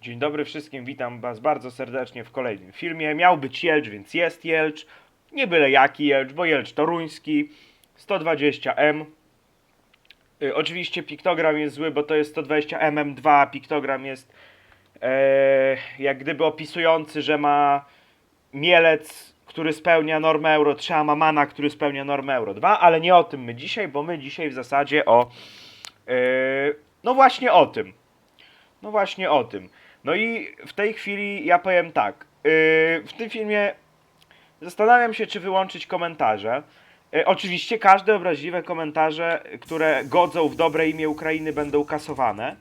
Dzień dobry wszystkim, witam Was bardzo serdecznie w kolejnym filmie. Miał być Jelcz, więc jest Jelcz. Nie byle jaki Jelcz, bo Jelcz toruński, 120M. Y, oczywiście piktogram jest zły, bo to jest 120mm2, piktogram jest e, jak gdyby opisujący, że ma mielec, który spełnia normę Euro 3, a ma mana, który spełnia normę Euro 2, ale nie o tym my dzisiaj, bo my dzisiaj w zasadzie o... e, no właśnie o tym. No właśnie o tym. No i w tej chwili ja powiem tak. Yy, w tym filmie zastanawiam się, czy wyłączyć komentarze. Yy, oczywiście każde obraźliwe komentarze, które godzą w dobre imię Ukrainy, będą kasowane.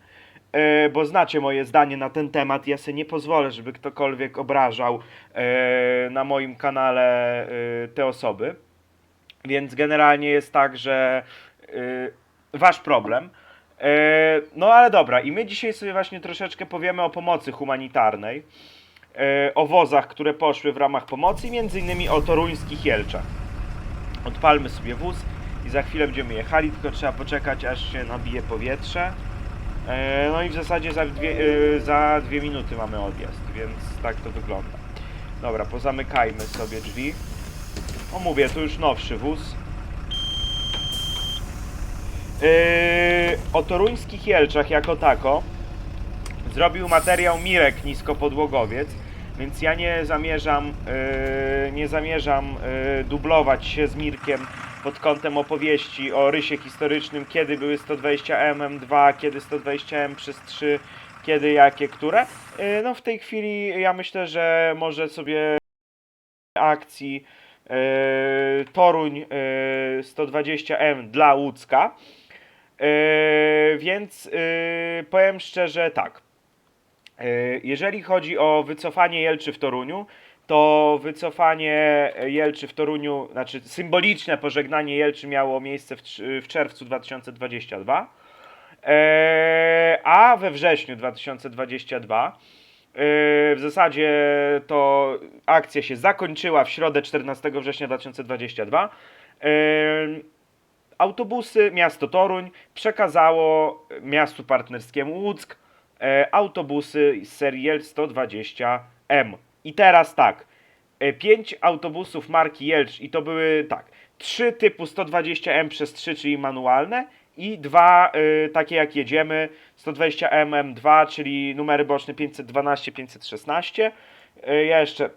Yy, bo znacie moje zdanie na ten temat. Ja sobie nie pozwolę, żeby ktokolwiek obrażał yy, na moim kanale yy, te osoby. Więc generalnie jest tak, że yy, wasz problem. E, No ale dobra, i my dzisiaj sobie właśnie troszeczkę powiemy o pomocy humanitarnej, e, o wozach, które poszły w ramach pomocy między innymi o toruńskich Jelczach. Odpalmy sobie wóz i za chwilę będziemy jechali, tylko trzeba poczekać aż się nabije powietrze. E, No i w zasadzie za dwie, za dwie minuty mamy odjazd, więc tak to wygląda. Dobra, pozamykajmy sobie drzwi. O mówię, to już nowszy wóz. Yy, o toruńskich Jelczach jako tako zrobił materiał Mirek Niskopodłogowiec, więc ja nie zamierzam, yy, nie zamierzam yy, dublować się z Mirkiem pod kątem opowieści o rysie historycznym, kiedy były 120M, M2, kiedy 120M przez 3, kiedy jakie, które. No w tej chwili ja myślę, że może sobie akcji Toruń yy, 120M dla Łódzka. Yy, więc yy, powiem szczerze tak. Yy, jeżeli chodzi o wycofanie Jelczy w Toruniu, to wycofanie Jelczy w Toruniu, znaczy symboliczne pożegnanie Jelczy miało miejsce w, w czerwcu 2022, yy, a we wrześniu 2022 yy, w zasadzie to akcja się zakończyła w środę 14 września 2022. Autobusy miasto Toruń przekazało miastu partnerskiemu Łuck e, autobusy z serii L120M. I teraz tak, e, pięć autobusów marki Jelcz i to były tak, trzy typu 120M przez 3, czyli manualne i dwa e, takie jak jedziemy 120M M2, czyli numery boczne 512, 516. E, ja jeszcze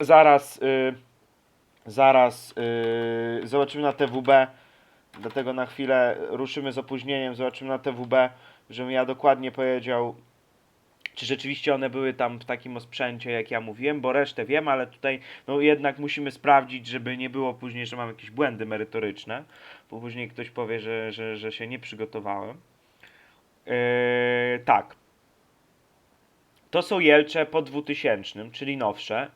zaraz zaraz zobaczymy na TWB Dlatego na chwilę ruszymy z opóźnieniem, zobaczymy na TWB, żebym ja dokładnie powiedział, czy rzeczywiście one były tam w takim osprzęcie, jak ja mówiłem, bo resztę wiem, ale tutaj no jednak musimy sprawdzić, żeby nie było później, że mam jakieś błędy merytoryczne, bo później ktoś powie, że, że, że się nie przygotowałem. Yy, tak. To są Jelcze po 2000, czyli nowsze.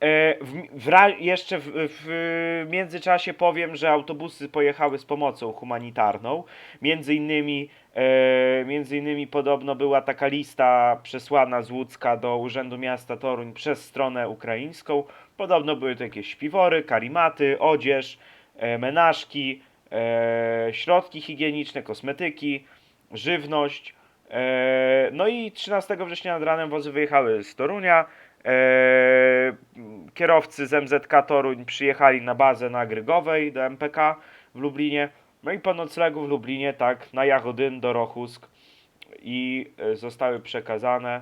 E, W, w, jeszcze w, w międzyczasie powiem, że autobusy pojechały z pomocą humanitarną. Między innymi, e, między innymi podobno była taka lista przesłana z Łódzka do Urzędu Miasta Toruń przez stronę ukraińską. Podobno były to jakieś śpiwory, karimaty, odzież, e, menażki, e, środki higieniczne, kosmetyki, żywność. E, no i 13 września nad ranem wozy wyjechały z Torunia. Eee, kierowcy z MZK Toruń przyjechali na bazę na Grygowej do MPK w Lublinie. No i po noclegu w Lublinie, tak, na Jachodyn do Rochusk i e, zostały przekazane.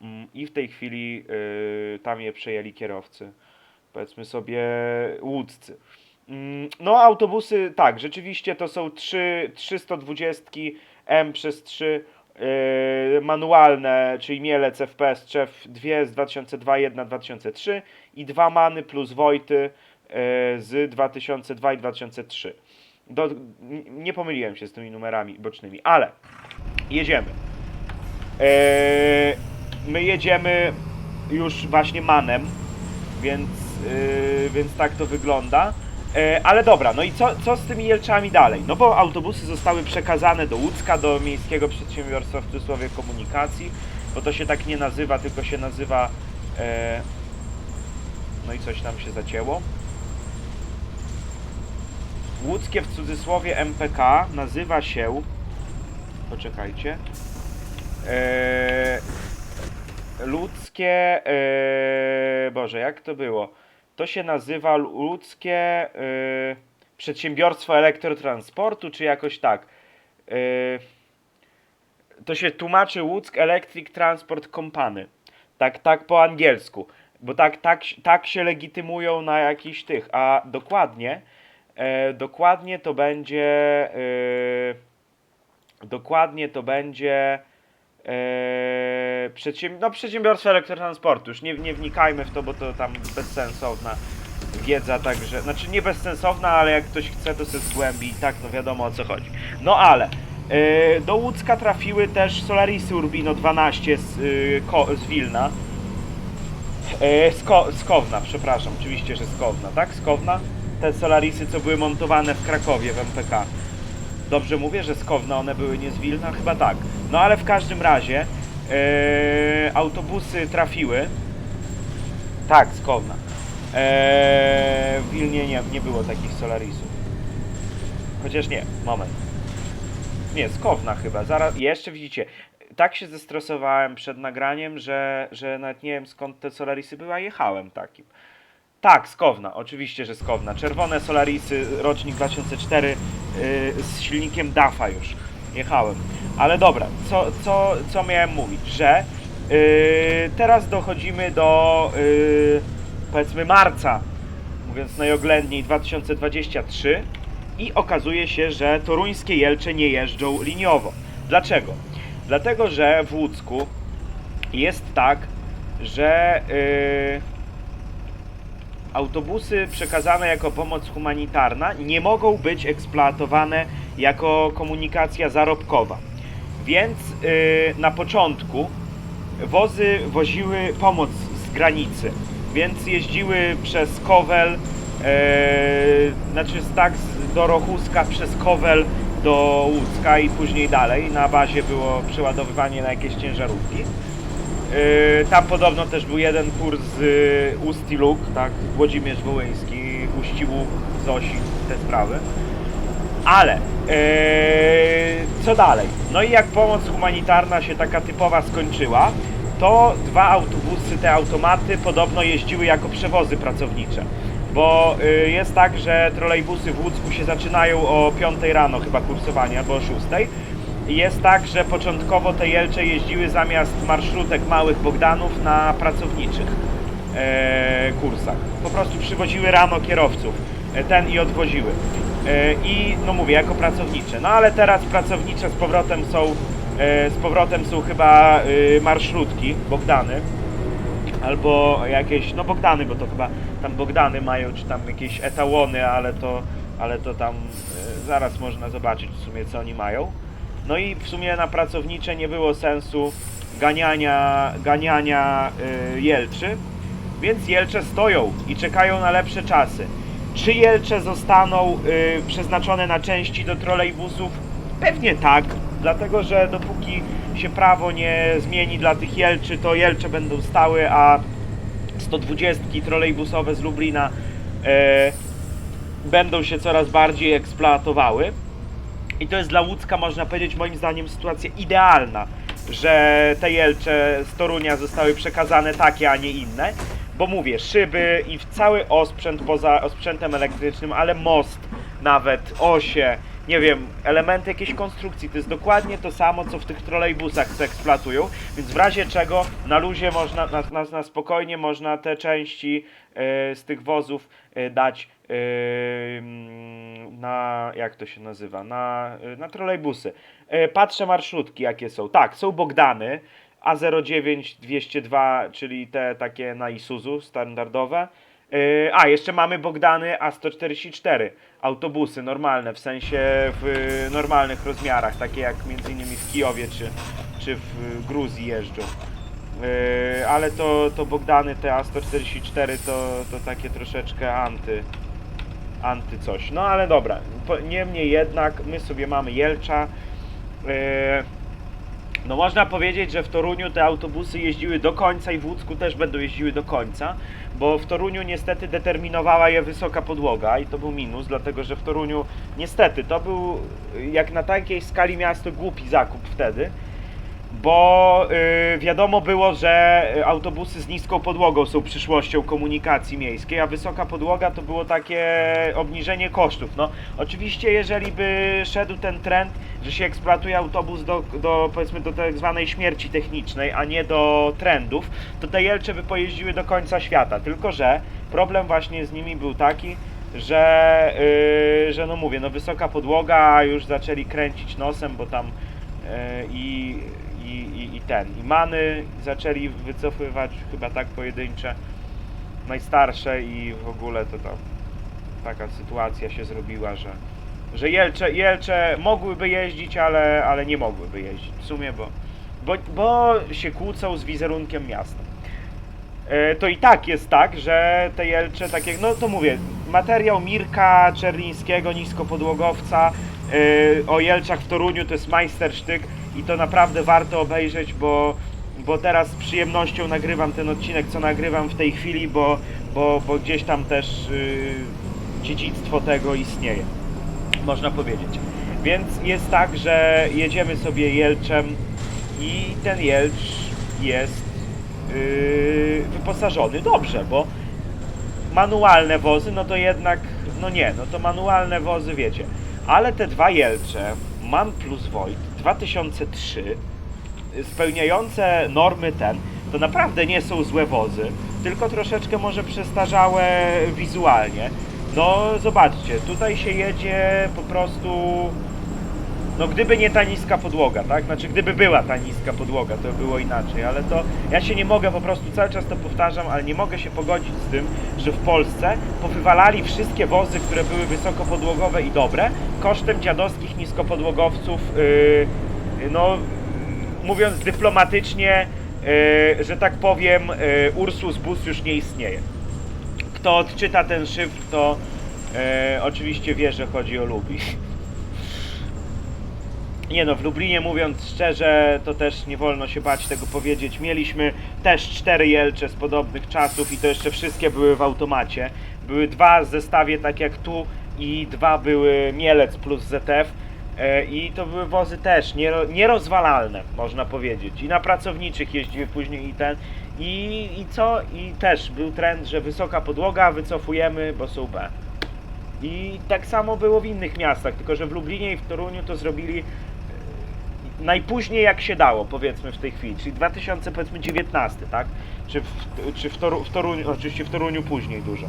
Mm, I w tej chwili e, tam je przejęli kierowcy. Powiedzmy sobie łódzcy. Mm, No, autobusy, tak, rzeczywiście to są 3, 320 M przez 3 Yy, manualne, czyli Mielec FPS Czew 2 z 2002, 1 2003 i dwa many plus Wojty yy, z 2002 i 2003. Do, nie pomyliłem się z tymi numerami bocznymi, ale jedziemy. Yy, my jedziemy już właśnie manem, więc, więc tak to wygląda. E, ale dobra, no i co, co z tymi Jelczami dalej? No bo autobusy zostały przekazane do Łódzka, do Miejskiego Przedsiębiorstwa w cudzysłowie komunikacji, bo to się tak nie nazywa, tylko się nazywa... E, no i coś tam się zacięło. Łódzkie w cudzysłowie MPK nazywa się... Poczekajcie. E, łódzkie, yy, Boże, jak to było? To się nazywa łódzkie yy, przedsiębiorstwo elektrotransportu, czy jakoś tak. Yy, to się tłumaczy Łódzk Electric Transport Company. Tak, tak po angielsku. Bo tak, tak, tak się legitymują na jakichś tych. A dokładnie, e, dokładnie to będzie. E, dokładnie to będzie. E, przedsięb no, przedsiębiorstwo elektrotransportu. Już nie, nie wnikajmy w to, bo to tam bezsensowna wiedza, także. Znaczy nie bezsensowna, ale jak ktoś chce, to się zgłębi i tak to wiadomo o co chodzi. No ale. e, do Łódzka trafiły też Solarisy Urbino 12 z, y, ko, z Wilna. E, z, Ko- z Kowna, przepraszam, oczywiście, że z Kowna, tak? Z Kowna? Te Solarisy, co były montowane w Krakowie, w MPK. Dobrze mówię, że z Kowna one były nie z Wilna? Chyba tak. No ale w każdym razie e, autobusy trafiły. Tak, z Kowna. E, w Wilnie nie, nie było takich Solarisów. Chociaż nie, moment. Nie, z Kowna chyba. Zaraz, jeszcze widzicie, tak się zestresowałem przed nagraniem, że, że nawet nie wiem skąd te Solarisy były, a jechałem takim. Tak, z Kowna, oczywiście, że z Kowna. Czerwone Solarisy, rocznik 2004 yy, z silnikiem DAFA już. Jechałem. Ale dobra, co, co, co miałem mówić? Że yy, teraz dochodzimy do yy, powiedzmy marca, mówiąc najoględniej 2023 i okazuje się, że toruńskie Jelcze nie jeżdżą liniowo. Dlaczego? Dlatego, że w Łódzku jest tak, że yy, autobusy przekazane jako pomoc humanitarna nie mogą być eksploatowane jako komunikacja zarobkowa. Więc yy, na początku wozy woziły pomoc z granicy, więc jeździły przez Kowel, e, znaczy tak do Rochuska przez Kowel do Łódzka i później dalej. Na bazie było przeładowywanie na jakieś ciężarówki. E, tam podobno też był jeden kurs z y, Ust i Luk, tak, Włodzimierz Wołyński, Uści Łuk, Zosin, te sprawy. Ale e, co dalej? No i jak pomoc humanitarna się taka typowa skończyła, to dwa autobusy, te automaty podobno jeździły jako przewozy pracownicze. Bo y, jest tak, że trolejbusy w Łódzku się zaczynają o 5 rano chyba kursowanie, albo o 6. Jest tak, że początkowo te Jelcze jeździły zamiast marszrutek małych Bogdanów na pracowniczych e, kursach. Po prostu przywoziły rano kierowców, e, ten i odwoziły. E, I no mówię, jako pracownicze. No ale teraz pracownicze z powrotem są, e, z powrotem są chyba e, marszrutki, Bogdany. Albo jakieś, no Bogdany, bo to chyba tam Bogdany mają, czy tam jakieś etalony, ale to, ale to tam e, zaraz można zobaczyć w sumie co oni mają. No i w sumie na pracownicze nie było sensu ganiania, ganiania y, Jelczy, więc Jelcze stoją i czekają na lepsze czasy. Czy Jelcze zostaną y, przeznaczone na części do trolejbusów? Pewnie tak, dlatego że dopóki się prawo nie zmieni dla tych Jelczy, to Jelcze będą stały, a 120 trolejbusowe z Lublina e, będą się coraz bardziej eksploatowały. I to jest dla Łódzka, można powiedzieć, moim zdaniem sytuacja idealna, że te Jelcze z Torunia zostały przekazane takie, a nie inne. Bo mówię, szyby i cały osprzęt poza osprzętem elektrycznym, ale most nawet, osie, nie wiem, elementy jakiejś konstrukcji. To jest dokładnie to samo, co w tych trolejbusach se eksploatują, więc w razie czego na luzie można, na, na, na spokojnie można te części e, z tych wozów e, dać na, jak to się nazywa, na, e, na trolejbusy. E, patrzę marszrutki, jakie są. Tak, są Bogdany, A09 202, czyli te takie na Isuzu standardowe. Yy, A, jeszcze mamy Bogdany A144, autobusy normalne, w sensie w y, normalnych rozmiarach, takie jak między innymi w Kijowie czy, czy w y, Gruzji jeżdżą. Yy, Ale to, to Bogdany te A144 to, to takie troszeczkę anty, anty coś. No ale dobra, niemniej jednak my sobie mamy Jelcza. Yy, no można powiedzieć, że w Toruniu te autobusy jeździły do końca i w Łódzku też będą jeździły do końca, bo w Toruniu niestety determinowała je wysoka podłoga i to był minus, dlatego że w Toruniu niestety to był jak na takiej skali miasto głupi zakup wtedy, bo y, wiadomo było, że y, autobusy z niską podłogą są przyszłością komunikacji miejskiej, a wysoka podłoga to było takie obniżenie kosztów. No, oczywiście, jeżeli by szedł ten trend, że się eksploatuje autobus do, do powiedzmy do tak zwanej śmierci technicznej, a nie do trendów, to te Jelcze by pojeździły do końca świata. Tylko, że problem właśnie z nimi był taki, że, yy, że no mówię, no wysoka podłoga, już zaczęli kręcić nosem, bo tam i, i ten, i many zaczęli wycofywać chyba tak pojedyncze, najstarsze i w ogóle to tam taka sytuacja się zrobiła, że, że Jelcze, Jelcze mogłyby jeździć, ale, ale nie mogłyby jeździć w sumie, bo, bo, bo się kłócą z wizerunkiem miasta. E, to i tak jest tak, że te Jelcze, tak jak, no to mówię, materiał Mirka Czerlińskiego, niskopodłogowca e, o Jelczach w Toruniu to jest majstersztyk i to naprawdę warto obejrzeć, bo, bo teraz z przyjemnością nagrywam ten odcinek, co nagrywam w tej chwili, bo, bo, bo gdzieś tam też y, dziedzictwo tego istnieje, można powiedzieć. Więc jest tak, że jedziemy sobie Jelczem i ten Jelcz jest yy, wyposażony dobrze, bo manualne wozy, no to jednak, no nie, no to manualne wozy wiecie. Ale te dwa Jelcze, MAN plus Void 2003, spełniające normy ten, to naprawdę nie są złe wozy, tylko troszeczkę może przestarzałe wizualnie. No zobaczcie, tutaj się jedzie po prostu no gdyby nie ta niska podłoga, tak? Znaczy gdyby była ta niska podłoga, to było inaczej, ale to ja się nie mogę po prostu, cały czas to powtarzam, ale nie mogę się pogodzić z tym, że w Polsce powywalali wszystkie wozy, które były wysokopodłogowe i dobre, kosztem dziadowskich niskopodłogowców, yy, no mówiąc dyplomatycznie, yy, że tak powiem, yy, Ursus Bus już nie istnieje. Kto odczyta ten szyfr, to yy, oczywiście wie, że chodzi o Lubi. Nie no, w Lublinie mówiąc szczerze, to też nie wolno się bać tego powiedzieć. Mieliśmy też cztery Jelcze z podobnych czasów i to jeszcze wszystkie były w automacie. Były dwa w zestawie tak jak tu i dwa były Mielec plus ZF. E, I to były wozy też niero- nierozwalalne, można powiedzieć. I na pracowniczych jeździły później i ten. I, I co? I też był trend, że wysoka podłoga, wycofujemy, bo są B. I tak samo było w innych miastach, tylko że w Lublinie i w Toruniu to zrobili najpóźniej jak się dało, powiedzmy w tej chwili, czyli 2019, tak? Czy w, czy w, Toru, w Toruniu, oczywiście w Toruniu później dużo.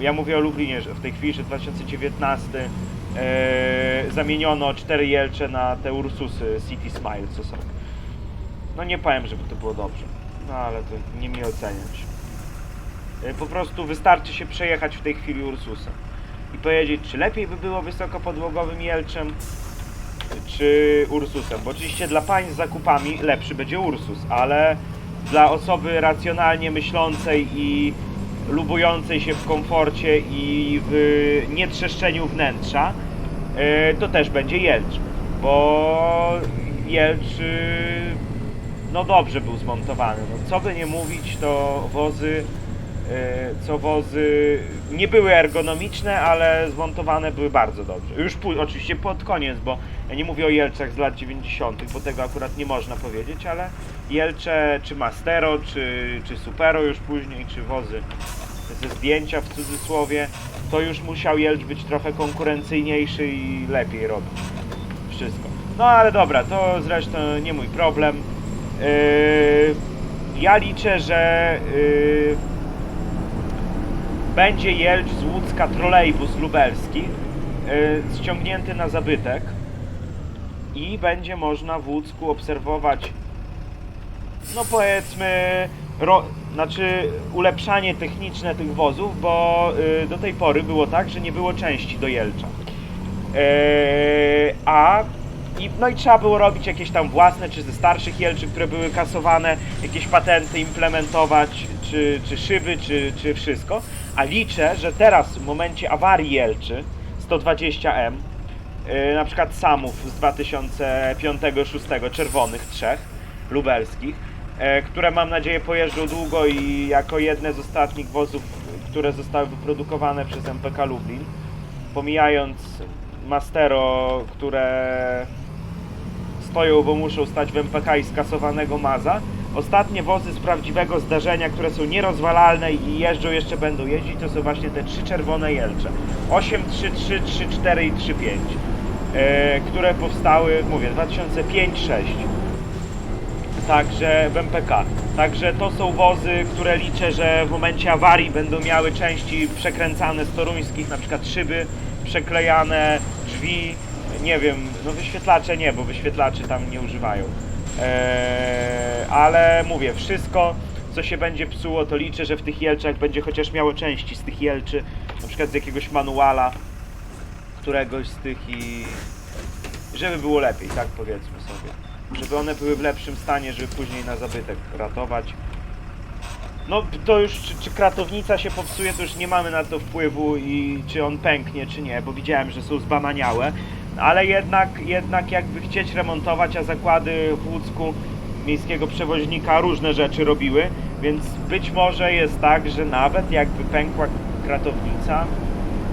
Ja mówię o Lublinie, że w tej chwili, że 2019 e, zamieniono cztery Jelcze na te Ursusy City Smile, co są. No nie powiem, żeby to było dobrze, no ale to nie mi oceniać. E, po prostu wystarczy się przejechać w tej chwili Ursusem i powiedzieć, czy lepiej by było wysokopodłogowym Jelczem, czy Ursusem. Bo oczywiście dla pań z zakupami lepszy będzie Ursus, ale dla osoby racjonalnie myślącej i lubującej się w komforcie i w nietrzeszczeniu wnętrza, e, to też będzie Jelcz. Bo Jelcz y, no dobrze był zmontowany. No, co by nie mówić, to wozy e, co wozy nie były ergonomiczne, ale zmontowane były bardzo dobrze. Już oczywiście pod koniec, bo ja nie mówię o Jelczach z lat 90., bo tego akurat nie można powiedzieć, ale Jelcze czy Mastero, czy, czy Supero już później, czy wozy ze zdjęcia w cudzysłowie, to już musiał Jelcz być trochę konkurencyjniejszy i lepiej robić wszystko. No ale dobra, to zresztą nie mój problem. Yy, ja liczę, że yy, będzie Jelcz z Łódzka trolejbus lubelski yy, ściągnięty na zabytek i będzie można w Łódzku obserwować no powiedzmy ro, znaczy ulepszanie techniczne tych wozów, bo yy, do tej pory było tak, że nie było części do Jelcza. Yy, a i, no i trzeba było robić jakieś tam własne, czy ze starszych Jelczy, które były kasowane, jakieś patenty implementować, czy, czy szyby, czy, czy wszystko. A liczę, że teraz w momencie awarii Jelczy 120M, yy, na przykład Samów z 2005-2006, czerwonych trzech, lubelskich, e, które mam nadzieję pojeżdżą długo i jako jedne z ostatnich wozów, które zostały wyprodukowane przez MPK Lublin, pomijając Mastero, które stoją, bo muszą stać w MPK i skasowanego maza. Ostatnie wozy z prawdziwego zdarzenia, które są nierozwalalne i jeżdżą, jeszcze będą jeździć, to są właśnie te trzy czerwone jelcze. 8, 3, 3, 3, 4 i 3, 5. E, które powstały, mówię, 2005-6. Także w MPK. Także to są wozy, które liczę, że w momencie awarii będą miały części przekręcane z toruńskich, na przykład szyby przeklejane, drzwi, nie wiem, no wyświetlacze nie, bo wyświetlaczy tam nie używają. Eee, ale mówię, wszystko co się będzie psuło, to liczę, że w tych jelczach będzie chociaż miało części z tych jelczy, na przykład z jakiegoś manuala, któregoś z tych i żeby było lepiej, tak powiedzmy sobie. Żeby one były w lepszym stanie, żeby później na zabytek ratować. No to już, czy, czy kratownica się popsuje, to już nie mamy na to wpływu i czy on pęknie, czy nie, bo widziałem, że są zbamaniałe. Ale jednak, jednak jakby chcieć remontować, a zakłady w Łódzku miejskiego przewoźnika różne rzeczy robiły, więc być może jest tak, że nawet jakby pękła kratownica,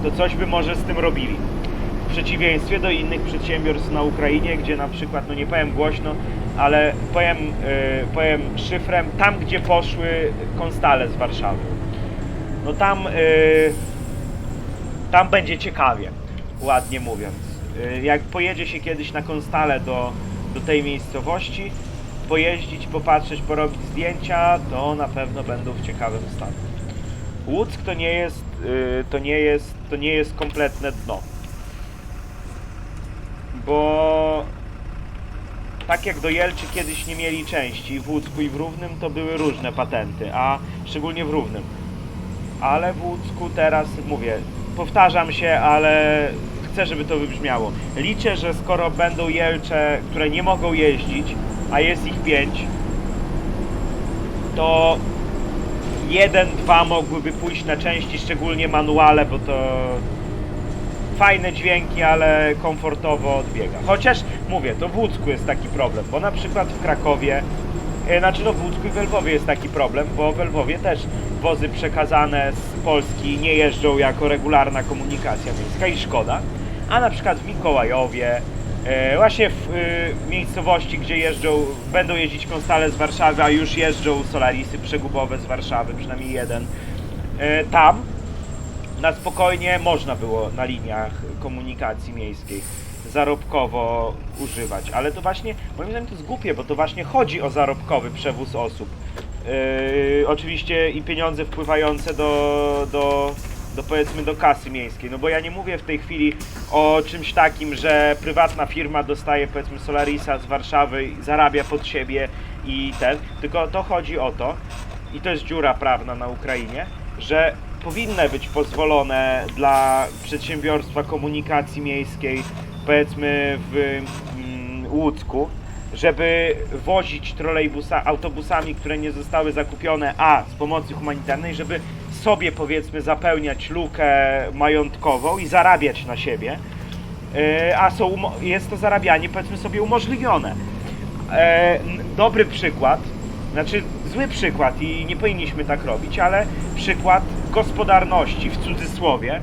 to coś by może z tym robili. Przeciwieństwie do innych przedsiębiorstw na Ukrainie, gdzie na przykład, no nie powiem głośno, ale powiem, yy, powiem szyfrem, tam gdzie poszły konstale z Warszawy. No tam, yy, tam będzie ciekawie, ładnie mówiąc. Yy, jak pojedzie się kiedyś na konstale do, do tej miejscowości, pojeździć, popatrzeć, porobić zdjęcia, to na pewno będą w ciekawym stanie. Łuck to nie jest, yy, to nie jest, to nie jest kompletne dno. Bo tak jak do Jelczy kiedyś nie mieli części w Łódzku i w Równym, to były różne patenty, a szczególnie w Równym. Ale w Łódzku teraz, mówię, powtarzam się, ale chcę, żeby to wybrzmiało. Liczę, że skoro będą Jelcze, które nie mogą jeździć, a jest ich pięć, to jeden, dwa mogłyby pójść na części, szczególnie manuale, bo to fajne dźwięki, ale komfortowo odbiega. Chociaż mówię, to w Łódzku jest taki problem, bo na przykład w Krakowie, e, znaczy no w Łódzku i w Lwowie jest taki problem, bo w Lwowie też wozy przekazane z Polski nie jeżdżą jako regularna komunikacja miejska i szkoda, a na przykład w Mikołajowie, e, właśnie w e, miejscowości, gdzie jeżdżą, będą jeździć konstale z Warszawy, a już jeżdżą Solarisy przegubowe z Warszawy, przynajmniej jeden, tam na spokojnie można było na liniach komunikacji miejskiej zarobkowo używać, ale to właśnie, moim zdaniem to jest głupie, bo to właśnie chodzi o zarobkowy przewóz osób. Yy, oczywiście i pieniądze wpływające do, do, do powiedzmy do kasy miejskiej, no bo ja nie mówię w tej chwili o czymś takim, że prywatna firma dostaje powiedzmy Solarisa z Warszawy zarabia pod siebie i ten, tylko to chodzi o to, i to jest dziura prawna na Ukrainie, że powinny być pozwolone dla przedsiębiorstwa komunikacji miejskiej, powiedzmy w mm, Łódzku, żeby wozić trolejbusa, autobusami, które nie zostały zakupione, a z pomocy humanitarnej, żeby sobie powiedzmy zapełniać lukę majątkową i zarabiać na siebie, Yy, a są, jest to zarabianie powiedzmy sobie umożliwione. E, dobry przykład, znaczy zły przykład i nie powinniśmy tak robić, ale przykład gospodarności w cudzysłowie.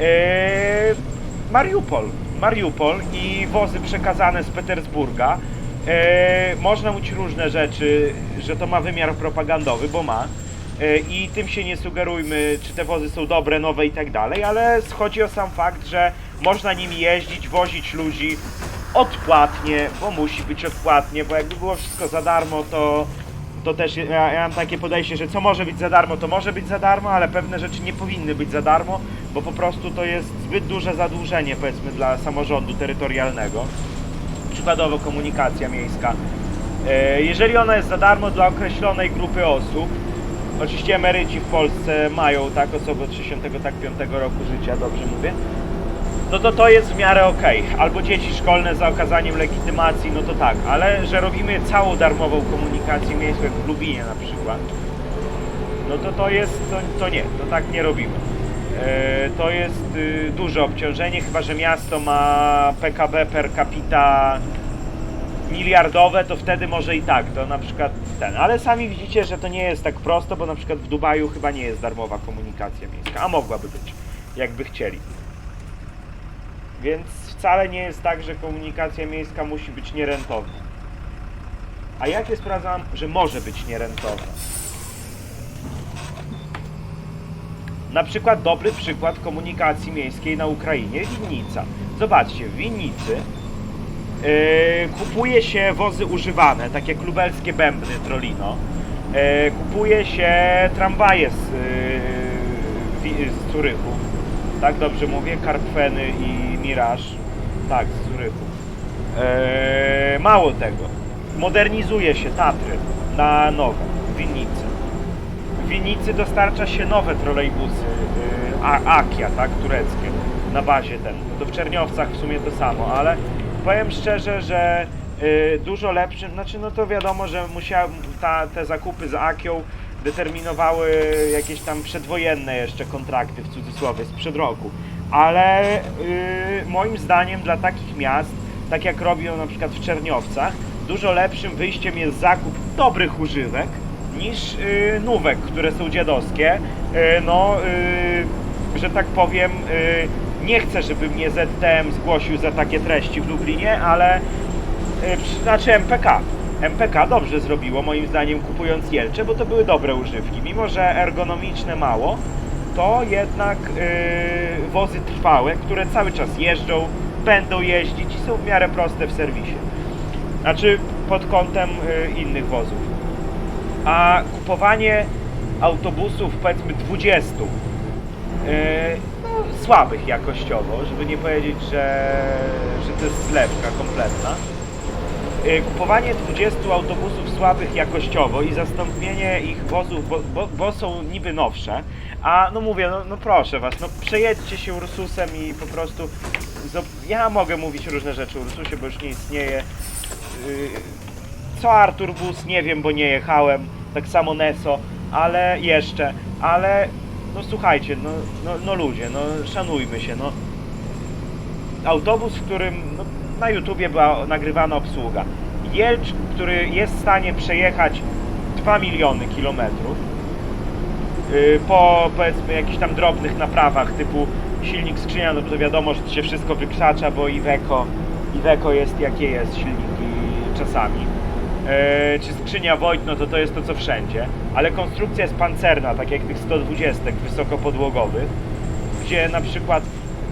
E, Mariupol. Mariupol i wozy przekazane z Petersburga. E, można mówić różne rzeczy, że to ma wymiar propagandowy, bo ma. E, I tym się nie sugerujmy, czy te wozy są dobre, nowe i tak dalej, ale chodzi o sam fakt, że można nimi jeździć, wozić ludzi odpłatnie, bo musi być odpłatnie, bo jakby było wszystko za darmo, to, to też ja, ja mam takie podejście, że co może być za darmo, to może być za darmo, ale pewne rzeczy nie powinny być za darmo, bo po prostu to jest zbyt duże zadłużenie powiedzmy dla samorządu terytorialnego. Przykładowo komunikacja miejska. E, Jeżeli ona jest za darmo dla określonej grupy osób, oczywiście emeryci w Polsce mają tak osoby od 65 roku życia, dobrze mówię, no to to jest w miarę okej. Albo dzieci szkolne za okazaniem legitymacji, no to tak, ale że robimy całą darmową komunikację miejską, jak w Lubinie na przykład, no to to jest, to, to nie, to tak nie robimy. E, to jest y, duże obciążenie, chyba że miasto ma PKB per capita miliardowe, to wtedy może i tak, to na przykład ten, ale sami widzicie, że to nie jest tak prosto, bo na przykład w Dubaju chyba nie jest darmowa komunikacja miejska, a mogłaby być, jakby chcieli. Więc wcale nie jest tak, że komunikacja miejska musi być nierentowna. A jakie sprawdzam, że może być nierentowna? Na przykład dobry przykład komunikacji miejskiej na Ukrainie Winnica. Zobaczcie, w Winnicy yy, kupuje się wozy używane, takie klubelskie bębny Trolino. Yy, kupuje się tramwaje z, yy, z. Tak dobrze mówię? Karpfeny i Mirage. Tak, z Curychu. Yy, mało tego. Modernizuje się Tatry na nowe w Winnicy. Dostarcza się nowe trolejbusy yy, Akia, tak, tureckie, na bazie ten. To w Czerniowcach w sumie to samo, ale powiem szczerze, że yy, dużo lepszym, znaczy no to wiadomo, że musiała, ta, te zakupy z Akią determinowały jakieś tam przedwojenne jeszcze kontrakty w cudzysłowie sprzed roku, ale yy, moim zdaniem dla takich miast, tak jak robią na przykład w Czerniowcach, dużo lepszym wyjściem jest zakup dobrych używek, niż y, nówek, które są dziadowskie. Y, no, y, że tak powiem, y, nie chcę, żeby mnie ZTM zgłosił za takie treści w Lublinie, ale y, przy- znaczy MPK. MPK dobrze zrobiło, moim zdaniem, kupując Jelcze, bo to były dobre używki. Mimo, że ergonomiczne mało, to jednak y, wozy trwałe, które cały czas jeżdżą, będą jeździć i są w miarę proste w serwisie. Znaczy pod kątem y, innych wozów a kupowanie autobusów powiedzmy 20 yy, no, słabych jakościowo, żeby nie powiedzieć, że, że to jest zlewka kompletna. Yy, kupowanie 20 autobusów słabych jakościowo i zastąpienie ich wozów, bo, bo, bo są niby nowsze, a no mówię, no, no proszę was, no przejedźcie się Ursusem i po prostu ja mogę mówić różne rzeczy o Ursusie, bo już nie istnieje. Yy, co Artur Bus, nie wiem, bo nie jechałem. Tak samo Neso, ale jeszcze, ale no słuchajcie, no, no, no ludzie, no szanujmy się, no. Autobus, w którym no, na YouTubie była nagrywana obsługa. Jelcz, który jest w stanie przejechać 2 miliony kilometrów yy, po powiedzmy jakichś tam drobnych naprawach typu silnik skrzynia, no to wiadomo, że się wszystko wykrzacza, bo Iveco, Iveco jest jakie jest silniki czasami. E, czy skrzynia Voigt, no to to jest to co wszędzie, ale konstrukcja jest pancerna, tak jak tych 120 wysokopodłogowych, gdzie na przykład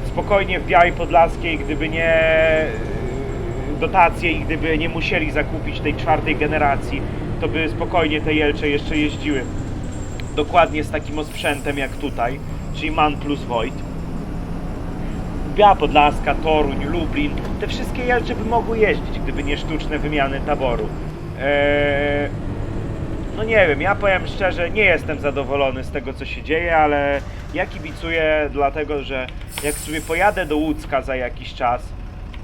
spokojnie w Białej Podlaskiej, gdyby nie dotacje i gdyby nie musieli zakupić tej czwartej generacji, to by spokojnie te Jelcze jeszcze jeździły dokładnie z takim osprzętem jak tutaj, czyli MAN plus Voigt. Biała Podlaska, Toruń, Lublin, te wszystkie Jelcze by mogły jeździć, gdyby nie sztuczne wymiany taboru. Eee, no nie wiem, ja powiem szczerze, nie jestem zadowolony z tego, co się dzieje, ale ja kibicuję dlatego, że jak sobie pojadę do Łódzka za jakiś czas,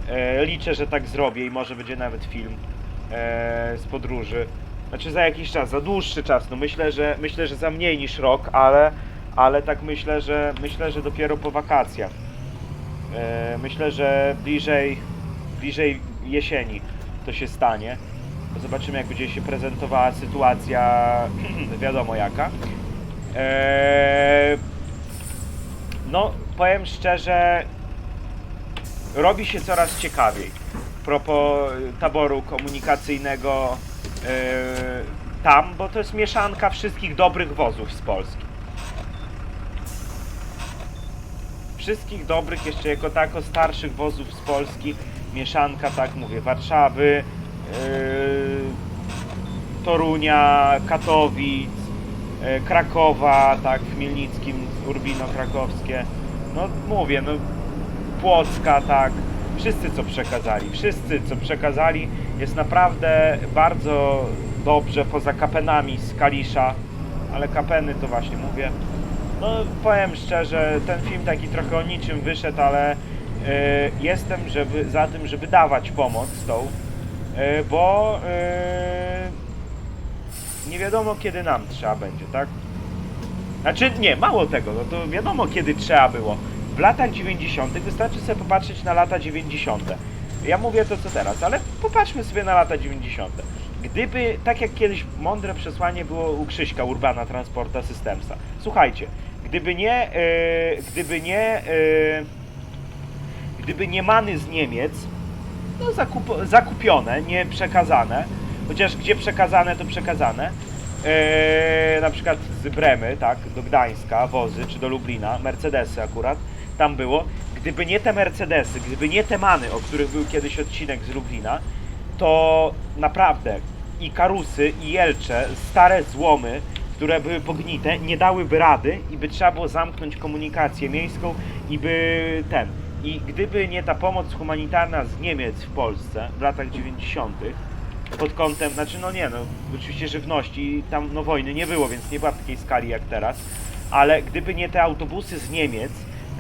e, liczę, że tak zrobię i może będzie nawet film e, z podróży. Znaczy za jakiś czas, za dłuższy czas, no myślę, że myślę, że za mniej niż rok, ale, ale tak myślę, że myślę, że dopiero po wakacjach. E, myślę, że bliżej, bliżej jesieni to się stanie. Zobaczymy, jak będzie się prezentowała sytuacja, wiadomo jaka. Eee, no, powiem szczerze, robi się coraz ciekawiej. Propos taboru komunikacyjnego eee, tam, bo to jest mieszanka wszystkich dobrych wozów z Polski. Wszystkich dobrych, jeszcze jako tako starszych wozów z Polski, mieszanka, tak mówię, Warszawy, Yy, Torunia, Katowic, yy, Krakowa, tak, w Chmielnickim, Urbino krakowskie. No mówię, no Płocka, tak. Wszyscy co przekazali, wszyscy co przekazali jest naprawdę bardzo dobrze poza kapenami z Kalisza, ale kapeny to właśnie mówię. No powiem szczerze, ten film taki trochę o niczym wyszedł, ale yy, jestem żeby, za tym, żeby dawać pomoc tą, E, bo e, nie wiadomo kiedy nam trzeba będzie, tak? Znaczy nie, mało tego, no to wiadomo kiedy trzeba było. W latach 90. wystarczy sobie popatrzeć na lata 90. Ja mówię to co teraz, ale popatrzmy sobie na lata 90. Gdyby, tak jak kiedyś mądre przesłanie było u Krzyśka Urbana Transporta Systemsa. Słuchajcie, gdyby nie, e, gdyby nie, e, gdyby nie many z Niemiec, no zakup, zakupione, nie przekazane, chociaż gdzie przekazane, to przekazane, Eee, na przykład z Bremy, tak, do Gdańska, wozy, czy do Lublina, Mercedesy akurat, tam było. Gdyby nie te Mercedesy, gdyby nie te many, o których był kiedyś odcinek z Lublina, to naprawdę i karusy, i jelcze, stare złomy, które były pognite, nie dałyby rady i by trzeba było zamknąć komunikację miejską i by ten. I gdyby nie ta pomoc humanitarna z Niemiec w Polsce w latach 90., pod kątem, znaczy no nie, no oczywiście żywności, tam no wojny nie było, więc nie była w takiej skali jak teraz, ale gdyby nie te autobusy z Niemiec,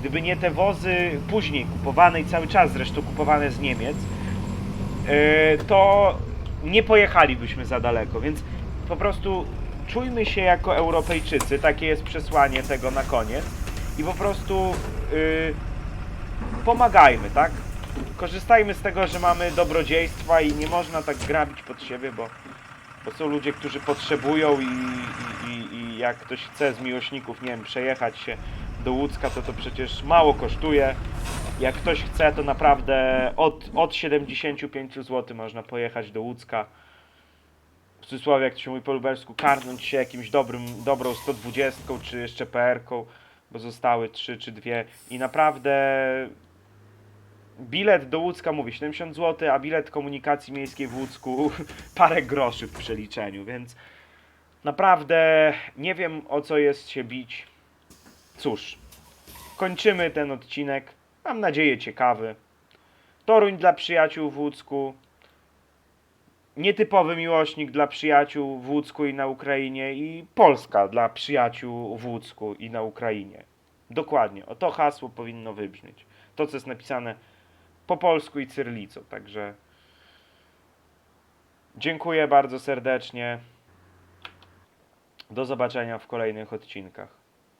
gdyby nie te wozy później kupowane i cały czas zresztą kupowane z Niemiec, yy, to nie pojechalibyśmy za daleko, więc po prostu czujmy się jako Europejczycy, takie jest przesłanie tego na koniec. I po prostu yy, pomagajmy, tak? Korzystajmy z tego, że mamy dobrodziejstwa i nie można tak grabić pod siebie, bo, bo są ludzie, którzy potrzebują i, i, i, i jak ktoś chce z miłośników, nie wiem, przejechać się do Łódzka, to to przecież mało kosztuje. Jak ktoś chce, to naprawdę od, od 75 zł można pojechać do Łódzka. W cudzysłowie, jak to się mówi po lubelsku, karnąć się jakimś dobrym, dobrą 120 czy jeszcze PR-ką, bo zostały 3 czy 2 i naprawdę bilet do Łódzka mówi 70 zł, a bilet komunikacji miejskiej w Łódzku parę groszy w przeliczeniu, więc naprawdę nie wiem o co jest się bić. Cóż, kończymy ten odcinek. Mam nadzieję ciekawy. Toruń dla przyjaciół w Łódzku. Nietypowy miłośnik dla przyjaciół w Łódzku i na Ukrainie i Polska dla przyjaciół w Łódzku i na Ukrainie. Dokładnie, o to hasło powinno wybrzmieć. To, co jest napisane po polsku i cyrylicą, także dziękuję bardzo serdecznie. Do zobaczenia w kolejnych odcinkach.